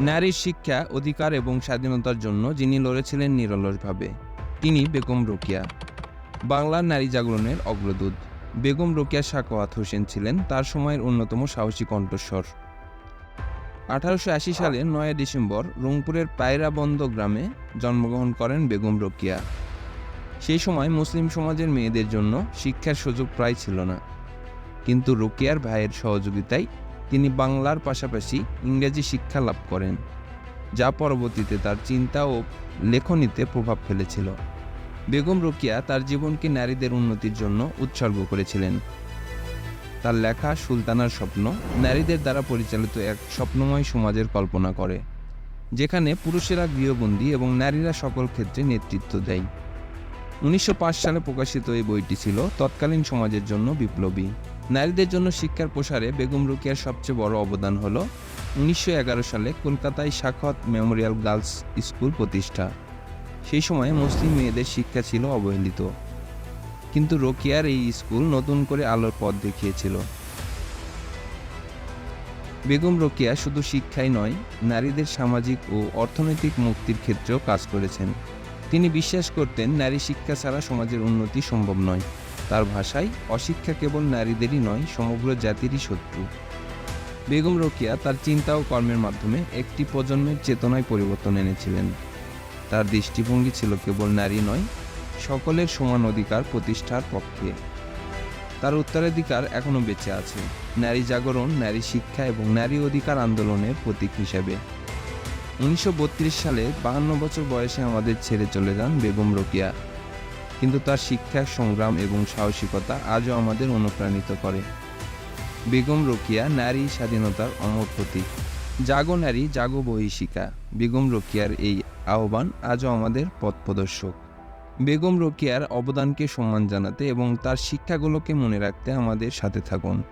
নারীর শিক্ষা, অধিকার এবং স্বাধীনতার জন্য যিনি লড়েছিলেন নিরলসভাবে, তিনি বেগম রোকিয়া। বাংলার নারী জাগরণের অগ্রদূত। বেগম রোকিয়া সাকোয়াত হোসেন ছিলেন তার সময়ের অন্যতম সাহসী কণ্ঠস্বর। আঠারোশো আশি সালের নয় ডিসেম্বর রংপুরের পায়রাবন্দ গ্রামে জন্মগ্রহণ করেন বেগম রোকিয়া। সেই সময় মুসলিম সমাজের মেয়েদের জন্য শিক্ষার সুযোগ প্রায় ছিল না। কিন্তু রোকিয়ার ভাইয়ের সহযোগিতায় তিনি বাংলার পাশাপাশি ইংরেজি শিক্ষা লাভ করেন, যা পরবর্তীতে তার চিন্তা ও লেখনীতে প্রভাব ফেলেছিল। বেগম রোকিয়া তার জীবনকে নারীদের উন্নতির জন্য উৎসর্গ করেছিলেন। তার লেখা সুলতানার স্বপ্ন নারীদের দ্বারা পরিচালিত এক স্বপ্নময় সমাজের কল্পনা করে, যেখানে পুরুষেরা গৃহবন্দী এবং নারীরা সকল ক্ষেত্রে নেতৃত্ব দেয়। উনিশশো পাঁচ সালে প্রকাশিত এই বইটি ছিল তৎকালীন সমাজের জন্য বিপ্লবী। নারীদের জন্য শিক্ষার প্রসারে বেগম রোকিয়ার সবচেয়ে বড় অবদান হল উনিশশো এগারো সালে কলকাতায় সাখত মেমোরিয়াল গার্লস স্কুল প্রতিষ্ঠা। সেই সময়ে মুসলিম মেয়েদের শিক্ষা ছিল অবহেলিত। কিন্তু রোকিয়ার এই স্কুল নতুন করে আলোর পথ দেখিয়েছিল। বেগম রোকিয়া শুধু শিক্ষাই নয়, নারীদের সামাজিক ও অর্থনৈতিক মুক্তির ক্ষেত্রেও কাজ করেছেন। তিনি বিশ্বাস করতেন নারী শিক্ষা ছাড়া সমাজের উন্নতি সম্ভব নয়। তার ভাষায়, অশিক্ষা কেবল নারীদেরই নয়, সমগ্র জাতিরই শত্রু। বেগম রোকিয়া তার চিন্তা ও কর্মের মাধ্যমে একটি প্রজন্মের চেতনায় পরিবর্তন এনেছিলেন। তার দৃষ্টিভঙ্গি ছিল কেবল নারী নয়, সকলের সমান অধিকার প্রতিষ্ঠার পক্ষে। তার উত্তরাধিকার এখনও বেঁচে আছে। নারী জাগরণ, নারী শিক্ষা এবং নারী অধিকার আন্দোলনের প্রতীক হিসেবে। উনিশশো বত্রিশ সালে বাহান্ন বছর বয়সে আমাদের ছেড়ে চলে যান বেগম রোকিয়া। কিন্তু তার শিক্ষা, সংগ্রাম এবং সাহসিকতা আজও আমাদের অনুপ্রাণিত করে। বেগম রোকিয়া নারী স্বাধীনতার অমর প্রতীক। জাগো নারী, জাগো বহিষিকা। বেগম রোকিয়ার এই আহ্বান আজও আমাদের পথ প্রদর্শক। বেগম রোকিয়ার অবদানকে সম্মান জানাতে এবং তার শিক্ষাগুলোকে মনে রাখতে আমাদের সাথে থাকুন।